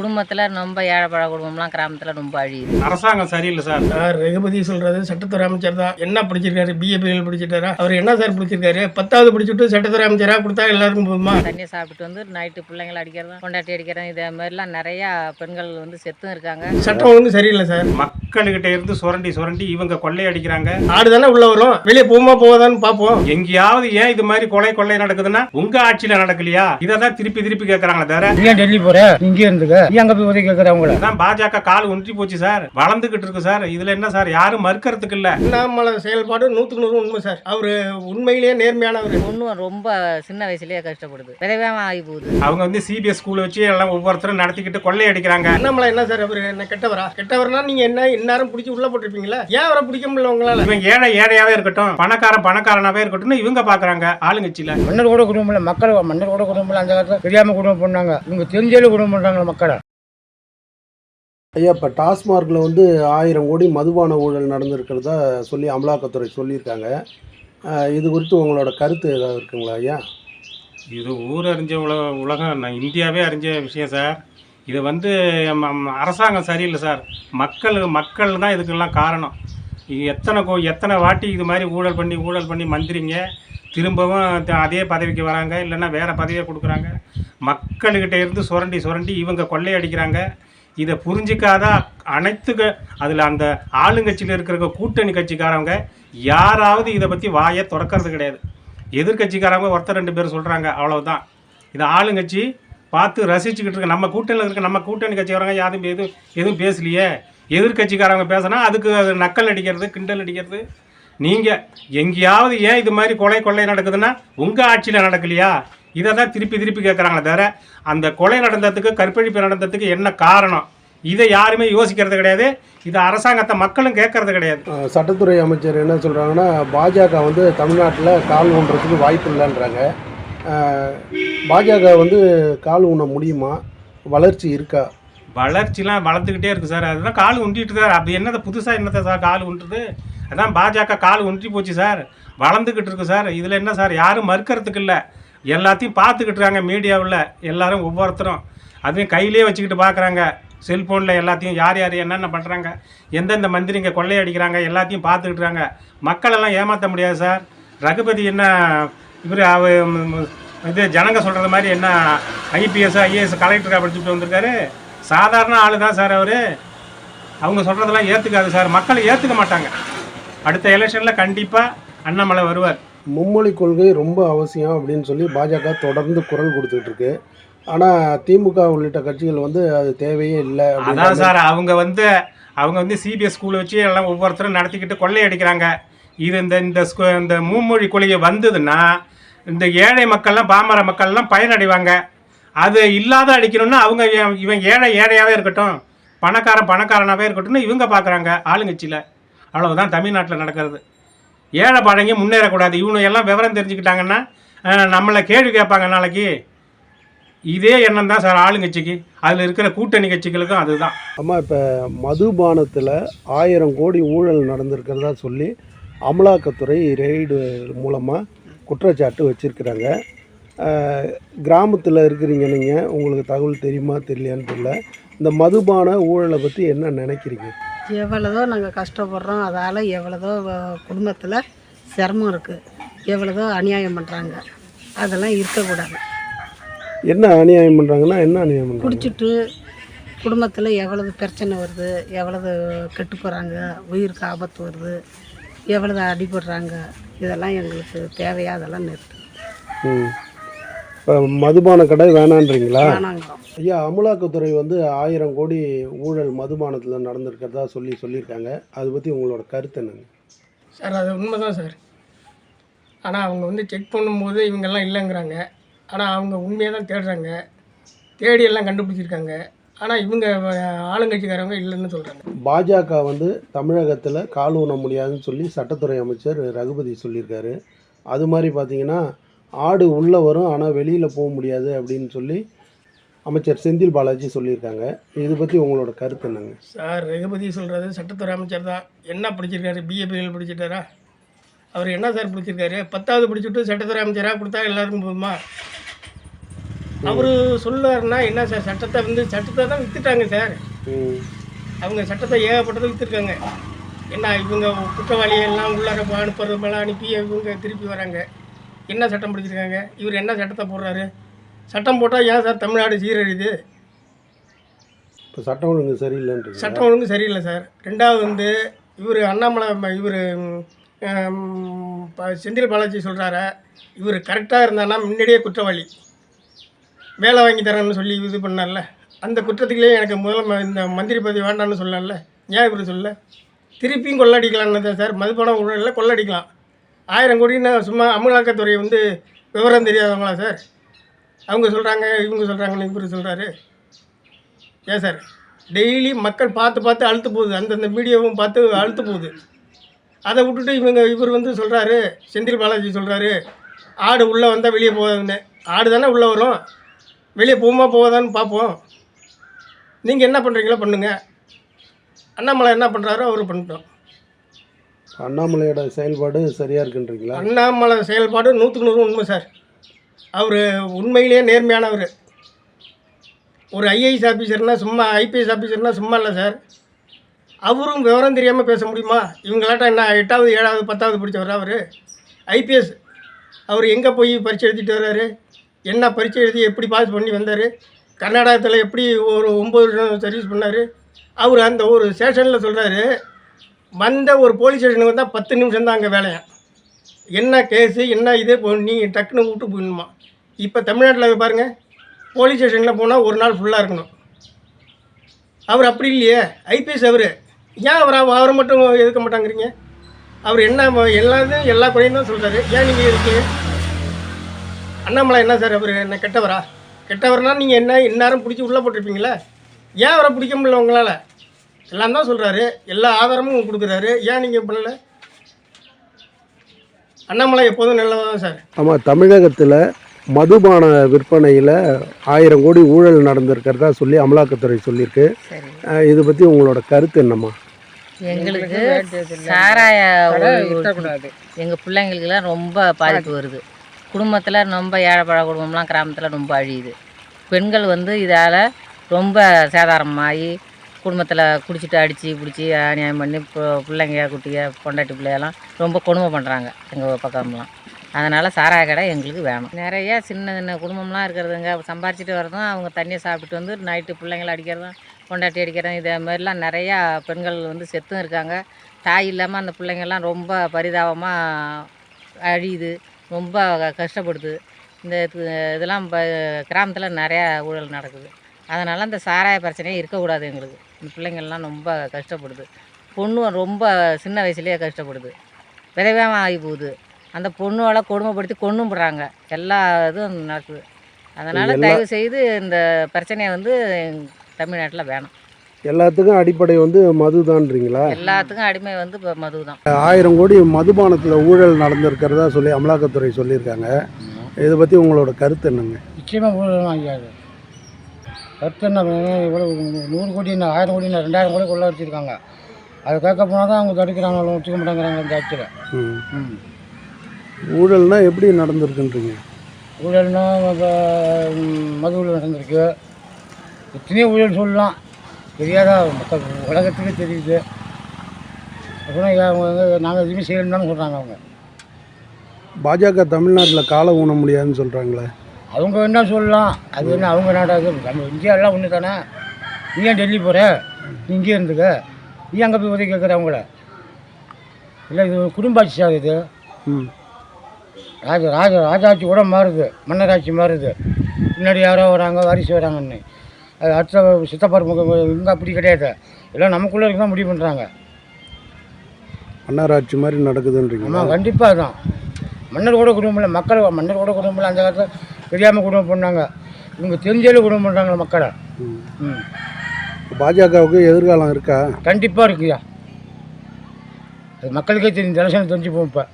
குடும்பத்தில் ரொம்ப ஏழைப்பழ குடும்பம்லாம் கிராமத்தில் ரொம்ப அழியுது. அரசாங்கம் சரியில்லை சார். சார் ரகுபதி சொல்றது சட்டத்துறை அமைச்சர் தான். என்ன படிச்சிருக்காரு? பிஏபிஎல் படிச்சிட்டாரா? அவர் என்ன சார் படிச்சிருக்காரு? பத்தாவது படிச்சுட்டு சட்டத்துறை அமைச்சரா கொடுத்தா எல்லாருக்கும் போதுமா? தண்ணியை சாப்பிட்டு வந்து நைட்டு பிள்ளைங்களை அடிக்கிறதும் கொண்டாட்டி அடிக்கிறதும் இதே மாதிரிலாம் நிறையா பெண்கள் வந்து செத்தும் இருக்காங்க. சட்டம் ஒழுங்கு சரியில்லை சார். மக்கள்கிட்ட இருந்து சுரண்டி சுரண்டி இவங்க கொள்ளையடிக்கிறாங்க ஆடு தானே உள்ள வரும்? வெளியே போகுமா போகாதான்னு பார்ப்போம். எங்கேயாவது ஏன் இது மாதிரி கொலை கொள்ளை நடக்குதுன்னா உங்க ஆட்சியில நடக்கலையா? இதை தான் திருப்பி திருப்பி கேக்குறாங்களே தவிர ஏன் டெல்லி போற? இங்கே இருந்துக்க. அங்க போய் உதவி கேட்கற அவங்கள? அதான் பாஜக கால் ஒன்றி போச்சு சார். வளர்ந்துகிட்டு இருக்கு சார். இதுல என்ன சார்? யாரும் மறுக்கிறதுக்கு இல்ல. அண்ணாமலை செயல்பாடு நூற்றுக்கு நூறு உண்மை சார். அவரு உண்மையிலேயே நேர்மையானவர். ஒன்றும் ரொம்ப சின்ன வயசுலயே கஷ்டப்படுது. விரைவாக ஆகி போகுது அவங்க வந்து சிபிஎஸ் ஸ்கூல் வச்சு எல்லாம் ஒவ்வொருத்தரும் நடத்திக்கிட்டு கொள்ளையடிக்கிறாங்க அண்ணாமலை என்ன சார் அவரு? என்ன கெட்டவரா? கெட்டவர்னா நீங்க என்ன இந்நேரம் பிடிச்சி உள்ள போட்டிருப்பீங்களா? ஏன் அவரை பிடிக்க முடியல உங்களால? இவன் ஏழை ஏழையாவே இருக்கட்டும் பணக்காரன் பணக்காரனாவே இருக்கட்டும்னு இவங்க பாக்குறாங்க ஆளுங்கட்சியில. மன்னர் கூட குடும்பம் இல்லை மக்கள் மன்னர் கூட குடும்பம் இல்லை அந்த காலத்துல தெரியாம குடும்பம் பண்ணாங்க. இவங்க தெரிஞ்சாலும் குடும்பம் பண்றாங்க மக்களை. ஐயா இப்போ டாஸ்மார்க்கில் வந்து ஆயிரம் கோடி மதுபான ஊழல் நடந்திருக்கிறதா சொல்லி அமலாக்கத்துறை சொல்லியிருக்காங்க. இது குறித்து உங்களோட கருத்து ஏதாவது இருக்குங்களா ஐயா? இது ஊர் அறிஞ்ச உலக உலகம் நான் இந்தியாவே அறிஞ்ச விஷயம் சார். இது வந்து அரசாங்கம் சரியில்லை சார். மக்கள் மக்கள் தான் இதுக்கெல்லாம் காரணம். எத்தனை கோ எத்தனை வாட்டி இது மாதிரி ஊழல் பண்ணி ஊழல் பண்ணி மந்திரிங்க திரும்பவும் த- அதே பதவிக்கு வராங்க இல்லைன்னா வேறு பதவியை கொடுக்குறாங்க. மக்கள்கிட்ட இருந்து சுரண்டி சுரண்டி இவங்க கொள்ளையடிக்கிறாங்க. இதை புரிஞ்சிக்காத? அனைத்து அதில் அந்த ஆளுங்கட்சியில் இருக்கிற கூட்டணி கட்சிக்காரவங்க யாராவது இதை பற்றி வாயை திறக்கறது கிடையாது. எதிர்கட்சிக்காரவங்க ஒருத்தர் ரெண்டு பேர் சொல்கிறாங்க அவ்வளோதான் இது ஆளுங்கட்சி பார்த்து ரசிச்சுக்கிட்டு இருக்க நம்ம கூட்டணியில் இருக்க நம்ம கூட்டணி கட்சிக்காரங்க யாரும் எதுவும் எதுவும் பேசலையே. எதிர்கட்சிக்காரங்க பேசினா அதுக்கு அது நக்கல் அடிக்கிறது கிண்டல் அடிக்கிறது. நீங்கள் எங்கேயாவது ஏன் இது மாதிரி கொலை கொள்ளை நடக்குதுன்னா உங்கள் ஆட்சியில் நடக்கலையா? இதை தான் திருப்பி திருப்பி கேட்குறாங்களே தவிர அந்த கொலை நடந்ததுக்கு கற்பழிப்பு நடந்ததுக்கு என்ன காரணம்? இதை யாருமே யோசிக்கிறது கிடையாது. இது அரசாங்கத்தை மக்களும் கேட்கறது கிடையாது. சட்டத்துறை அமைச்சர் என்ன சொல்கிறாங்கன்னா பாஜக வந்து தமிழ்நாட்டில் கால் ஒன்றதுக்கு வாய்ப்பு இல்லைன்றாங்க பாஜக வந்து கால் ஊன முடியுமா? வளர்ச்சி இருக்கா? வளர்ச்சிலாம் வளர்ந்துக்கிட்டே இருக்குது சார். அதுதான் கால் உண்டிட்டு சார். அப்படி என்னதை புதுசாக என்னத்தை சார் கால் உண்டுது அதான் பாஜக கால் உண்டி போச்சு சார். வளர்ந்துக்கிட்டு இருக்கு சார். இதில் என்ன சார்? யாரும் மறுக்கிறதுக்கு இல்லை. எல்லாத்தையும் பார்த்துக்கிட்டு இருக்காங்க மீடியாவில். எல்லாரும் ஒவ்வொருத்தரும். அதையும் கையிலே வச்சுக்கிட்டு பார்க்குறாங்க செல்ஃபோனில் எல்லாத்தையும் யார் யார் என்னென்ன பண்ணுறாங்க எந்தெந்த மந்திரிங்க கொள்ளையடிக்கிறாங்க எல்லாத்தையும் பார்த்துக்கிட்டு இருக்காங்க. மக்களெல்லாம் ஏமாற்ற முடியாது சார். ரகுபதி என்ன இவர் அவ இது ஜனங்க சொல்கிறது மாதிரி என்ன ஐபிஎஸ் ஐஏஎஸ் கலெக்டராக படிச்சுட்டு வந்திருக்காரு. சாதாரண ஆளு தான் சார் அவர். அவங்க சொல்கிறதெல்லாம் ஏற்றுக்காது சார். மக்களை ஏற்றுக்க மாட்டாங்க. அடுத்த எலெக்ஷனில் கண்டிப்பாக அண்ணாமலை வருவார். மும்மொழி கொள்கை ரொம்ப அவசியம் அப்படின்னு சொல்லி பாஜக தொடர்ந்து குரல் கொடுத்துட்டு இருக்கு. ஆனால் திமுக உள்ளிட்ட கட்சிகள் வந்து அது தேவையே இல்லை அதான் சார் அவங்க வந்து அவங்க வந்து சிபிஎஸ் ஸ்கூல் வச்சு எல்லாம் ஒவ்வொருத்தரும் நடத்திக்கிட்டு கொள்ளையடிக்கிறாங்க. இது இந்த இந்த ஸ்கூ இந்த மும்மொழி கொள்கை வந்ததுன்னா இந்த ஏழை மக்கள்லாம் பாமர மக்கள்லாம் பயனடைவாங்க. அது இல்லாத அடிக்கணும்னா அவங்க இவன் ஏழை ஏழையாகவே இருக்கட்டும் பணக்காரன் பணக்காரனாகவே இருக்கட்டும்னு இவங்க பார்க்குறாங்க ஆளுங்கட்சியில். அவ்வளவுதான் தமிழ்நாட்டில் நடக்கிறது. ஏழை பழங்கி முன்னேறக்கூடாது. இவனு எல்லாம் விவரம் தெரிஞ்சுக்கிட்டாங்கன்னா நம்மளை கேள்வி கேட்பாங்க நாளைக்கு. இதே எண்ணம் தான் சார் ஆளுங்கட்சிக்கு. அதில் இருக்கிற கூட்டணி கட்சிகளுக்கும் அதுதான். அம்மா இப்போ மதுபானத்தில் ஆயிரம் கோடி ஊழல் நடந்திருக்கிறதா சொல்லி அமலாக்கத்துறை ரெய்டு மூலமாக குற்றச்சாட்டு வச்சுருக்கிறாங்க. கிராமத்தில் இருக்கிறீங்க நீங்கள் உங்களுக்கு தகவல் தெரியுமா தெரியலையான்னு தெரியல. இந்த மதுபான ஊழலை பற்றி என்ன நினைக்கிறீங்க? எவ்வளதோ நாங்கள் கஷ்டப்படுறோம். அதால் எவ்வளதோ குடும்பத்தில் சிரமம் இருக்குது எவ்வளதோ அநியாயம் பண்ணுறாங்க அதெல்லாம் இருக்கக்கூடாது. என்ன அநியாயம் பண்ணுறாங்கன்னா என்ன அநியாயம் பண்ணுறாங்க குடிச்சிட்டு குடும்பத்தில் எவ்வளவு பிரச்சனை வருது எவ்வளவு கெட்டு போகிறாங்க உயிருக்கு ஆபத்து வருது எவ்வளவு அடிபடுறாங்க இதெல்லாம் எங்களுக்கு தேவையா அதெல்லாம் நிறுத்து. ம். இப்போ மதுபான கடை வேணான்றீங்களா? ஐயா அமலாக்கத்துறை வந்து ஆயிரம் கோடி ஊழல் மதுபானத்தில் நடந்திருக்கிறதா சொல்லி சொல்லியிருக்காங்க. அதை பற்றி உங்களோட கருத்து என்னங்க? சார் அது உண்மைதான் சார். ஆனால் அவங்க வந்து செக் பண்ணும்போது இவங்கெல்லாம் இல்லைங்கிறாங்க. ஆனால் அவங்க உண்மையை தான் தேடுறாங்க. தேடி எல்லாம் கண்டுபிடிச்சிருக்காங்க. ஆனால் இவங்க ஆளுங்கட்சிக்காரவங்க இல்லைன்னு சொல்கிறாங்க பாஜக வந்து தமிழகத்தில் கால் ஊன முடியாதுன்னு சொல்லி சட்டத்துறை அமைச்சர் ரகுபதி சொல்லியிருக்காரு. அது மாதிரி பார்த்தீங்கன்னா ஆடு உள்ளே வரும் ஆனால் வெளியில் போக முடியாது அப்படின்னு சொல்லி அமைச்சர் செந்தில் பாலாஜி சொல்லியிருக்காங்க. இது பற்றி உங்களோட கருத்து என்னங்க? சார் ரகுபதி சொல்கிறது சட்டத்துறை அமைச்சர் தான். என்ன படிச்சிருக்காரு? பிஏபிஎல் படிச்சிட்டாரா? அவர் என்ன சார் படிச்சிருக்காரு? பத்தாவது படிச்சுட்டு சட்டத்துறை அமைச்சராக கொடுத்தா எல்லாருக்கும் போதுமா? அவர் சொல்லுவாருன்னா என்ன சார் சட்டத்தை வந்து சட்டத்தை தான் வித்துட்டாங்க சார். அவங்க சட்டத்தை ஏகப்பட்டதை வித்துருக்காங்க. என்ன இவங்க குற்றவாளியை எல்லாம் உள்ளார அனுப்புறது மேலே அனுப்பி இவங்க திருப்பி வராங்க. என்ன சட்டம் பிடிச்சிருக்காங்க? இவர் என்ன சட்டத்தை போடுறாரு? சட்டம் போட்டால் ஏன் சார் தமிழ்நாடு சீரழியுது? இப்போ சட்டம் ஒழுங்கு சரியில்லைன்றீங்க சட்டம் ஒழுங்கு சரியில்லை சார். ரெண்டாவது வந்து இவர் அண்ணாமலை இவர் செந்தில் பாலாஜி சொல்கிறார இவர் கரெக்டாக இருந்தானா முன்னாடியே குற்றவாளி. வேலை வாங்கி தரேன்னு சொல்லி இது பண்ணார்ல? அந்த குற்றத்துக்குள்ளே எனக்கு முதல்ல இந்த மந்திரி பதவி வேண்டாம்னு சொல்லல ஏன் இவர் சொல்ல? திருப்பியும் கொள்ளடிக்கலான்னு தான் சார். மதுப்பணம் ஊழலில் கொள்ளடிக்கலாம். ஆயிரம் கோடின்னு சும்மா அமலாக்கத்துறை வந்து விவரம் தெரியாதவங்களா சார்? அவங்க சொல்கிறாங்க இவங்க சொல்கிறாங்கன்னு இவரு சொல்கிறாரு ஏன் சார்? டெய்லி மக்கள் பார்த்து பார்த்து அழுத்து போகுது. அந்தந்த மீடியாவும் பார்த்து அழுத்து போகுது. அதை விட்டுட்டு இவங்க இவர் வந்து சொல்கிறாரு செந்தில் பாலாஜி சொல்கிறாரு ஆடு உள்ளே வந்தால் வெளியே போகாதுன்னு. ஆடு தானே உள்ளே வரும். வெளியே போகுமா போகாதான்னு பார்ப்போம் நீங்கள் என்ன பண்ணுறீங்களோ பண்ணுங்கள் அண்ணாமலை என்ன பண்ணுறாரோ அவர் பண்ணிட்டோம். அண்ணாமலையோட செயல்பாடு சரியாக இருக்குன்றீங்களா? அண்ணாமலை செயல்பாடு நூற்றுக்கு நூறு உண்மை சார். அவர் உண்மையிலேயே நேர்மையானவர். ஒரு ஐஏஎஸ் ஆஃபீஸர்னா சும்மா ஐபிஎஸ் ஆஃபீஸர்னா சும்மா இல்லை சார். அவரும் விவரம் தெரியாமல் பேச முடியுமா? இவங்களாட்ட என்ன எட்டாவது ஏழாவது பத்தாவது படித்தவர் அவர்? ஐபிஎஸ் அவர் எங்கே போய் பரீட்சை எழுதிட்டு வர்றாரு? என்ன பரீட்சை எழுதி எப்படி பாஸ் பண்ணி வந்தார்? கர்நாடகத்தில் எப்படி ஒரு ஒம்பது வருஷம் சர்வீஸ் பண்ணார்? அவர் அந்த ஒரு ஸ்டேஷனில் சொல்கிறாரு வந்த ஒரு போலீஸ் ஸ்டேஷனுக்கு வந்தால் பத்து நிமிஷம் தான் அங்கே வேலையா? என்ன கேஸு என்ன இது இப்போ நீ டக்குன்னு விட்டு போயிடணுமா? இப்போ தமிழ்நாட்டில் பாருங்கள் போலீஸ் ஸ்டேஷனில் போனால் ஒரு நாள் ஃபுல்லாக இருக்கணும். அவர் அப்படி இல்லையே? ஐபிஎஸ் அவர். ஏன் அவர் அவரை மட்டும் எதுக்க மாட்டாங்கிறீங்க? அவர் என்ன எல்லாத்தையும் எல்லா குறையும் தான் சொல்கிறாரு ஏன் நீங்கள் இருக்கீங்க அண்ணாமலை என்ன சார் அவர் என்ன கெட்டவரா? கெட்டவர்னா நீங்கள் என்ன இந்நேரம் பிடிச்சி உள்ளே போட்டிருப்பீங்களா? ஏன் அவரை பிடிக்க முடியல உங்களால்? எல்லாம் தான் சொல்கிறாரு எல்லா ஆதாரமும் கொடுக்குறாரு. ஏன் நீங்கள் பண்ணல? அண்ணாமலை எப்போதும் நல்லதான் தான் சார். ஆமாம் தமிழகத்தில் மதுபான விற்பனையில் ஆயிரம் கோடி ஊழல் நடந்திருக்கிறதா சொல்லி அமலாக்கத்துறை சொல்லியிருக்கு. இதை பற்றி உங்களோட கருத்து என்னம்மா? எங்களுக்கு சாராய விட்டக்கூடாது. எங்கள் பிள்ளைங்களுக்குலாம் ரொம்ப பாதிப்பு வருது. குடும்பத்தில் ரொம்ப ஏழைப்பழ குடும்பம்லாம் கிராமத்தில் ரொம்ப அழியுது. பெண்கள் வந்து இதால் ரொம்ப சேதாரமாகி குடும்பத்தில் குடிச்சிட்டு அடித்து பிடிச்சி அநியாயம் பண்ணி பிள்ளைங்க குட்டிங்க பொண்டாட்டி பிள்ளையெல்லாம் ரொம்ப கொடுமை பண்ணுறாங்க எங்கள் பக்கம்லாம். அதனால் சாராய கடை எங்களுக்கு வேணும். நிறைய சின்ன சின்ன குடும்பம்லாம் இருக்கிறதுங்க. சம்பாரிச்சிட்டு வரதும் அவங்க தண்ணியை சாப்பிட்டுட்டு வந்து நைட்டு பிள்ளைங்கள அடிக்கிறதும் பொண்டாட்டி அடிக்கிறதும் இதே மாதிரிலாம் நிறையா பெண்கள் வந்து செத்தும் இருக்காங்க. தாய் இல்லாமல் அந்த பிள்ளைங்கள்லாம் ரொம்ப பரிதாபமாக அழியுது. ரொம்ப கஷ்டப்படுது. இந்த இது- இதெல்லாம் இப்போ கிராமத்தில் நிறையா ஊழல் நடக்குது. அதனால் அந்த சாராய பிரச்சனையே இருக்கக்கூடாது எங்களுக்கு. இந்த பிள்ளைங்கள்லாம் ரொம்ப கஷ்டப்படுது. பொண்ணு ரொம்ப சின்ன வயசுலேயே கஷ்டப்படுது. விதவையாக ஆகி போகுது. அந்த பொண்ணோட கொடுமைப்படுத்தி கொன்னும் போடுறாங்க எல்லா இதுவும் நடக்குது. அதனால் தயவு செய்து இந்த பிரச்சனையை வந்து தமிழ்நாட்டில் வேணும். எல்லாத்துக்கும் அடிப்படை வந்து மதுதான்றீங்களா? எல்லாத்துக்கும் அடிமை வந்து இப்போ மது தான் ஆயிரம் கோடி மதுபானத்தில் ஊழல் நடந்திருக்கிறதா சொல்லி அமலாக்கத்துறை சொல்லியிருக்காங்க. இதை பற்றி உங்களோட கருத்து என்னங்க? நிச்சயமாக ஊழல் வாங்கியாது கருத்து என்ன இவ்வளோ நூறு கோடி என்ன ஆயிரம் கோடி என்ன ரெண்டாயிரம் கோடி கொள்ள வச்சுருக்காங்க. அதை கேட்க போனால் தான் அவங்க தடுக்கிறாங்க ஒத்துக்க மாட்டேங்கிறாங்க இந்த ஆட்சியில். ம். ஊழல்னா எப்படி நடந்திருக்குன்றீங்க? ஊழல்னா இப்போ மது ஊழல் நடந்திருக்கு. எத்தனையோ ஊழல் சொல்லலாம். தெரியாதா? மொத்த உலகத்துக்கே தெரியுது. அப்புறம் அவங்க வந்து நாங்கள் எதுவுமே செய்யணும்னு சொல்கிறாங்க அவங்க. பாஜக தமிழ்நாட்டில் காலை ஊன முடியாதுன்னு சொல்கிறாங்களே அவங்க என்ன சொல்லலாம். அது என்ன அவங்க நாடாது நம்ம இந்தியாவெல்லாம் ஒன்று தானே. நீ ஏன் டெல்லி போகிற நீ இங்கே இருந்துக்க. நீ அங்கே போய் உதவி கேட்குற அவங்கள. இல்லை இது குடும்ப ஆட்சி சார் இது. ம். ராஜ ராஜ ராஜாட்சி கூட மாறுது. மன்னராட்சி மாறுது. முன்னாடி யாரோ வராங்க வாரிசு வராங்கன்னு. அடுத்த சித்தப்பார் இங்கே அப்படி கிடையாது. எல்லாம் நமக்குள்ளே இருக்க தான் முடிவு பண்ணுறாங்க மன்னராட்சி மாதிரி நடக்குதுன்றீங்களா? ஆமாம் கண்டிப்பாக தான் மன்னர் கூட குடும்பம் இல்லை மக்கள் மன்னர் கூட குடும்பம் இல்லை அந்த காலத்தில் தெரியாமல் குடும்பம் பண்ணாங்க. இவங்க தெரிஞ்சாலே குடும்பம் பண்ணுறாங்க மக்களை. ம். பாஜகவுக்கு எதிர்காலம் இருக்கா? கண்டிப்பாக இருக்குயா அது மக்களுக்கே தெரியும் எலெக்ஷன் தெரிஞ்சு போகும் இப்போ.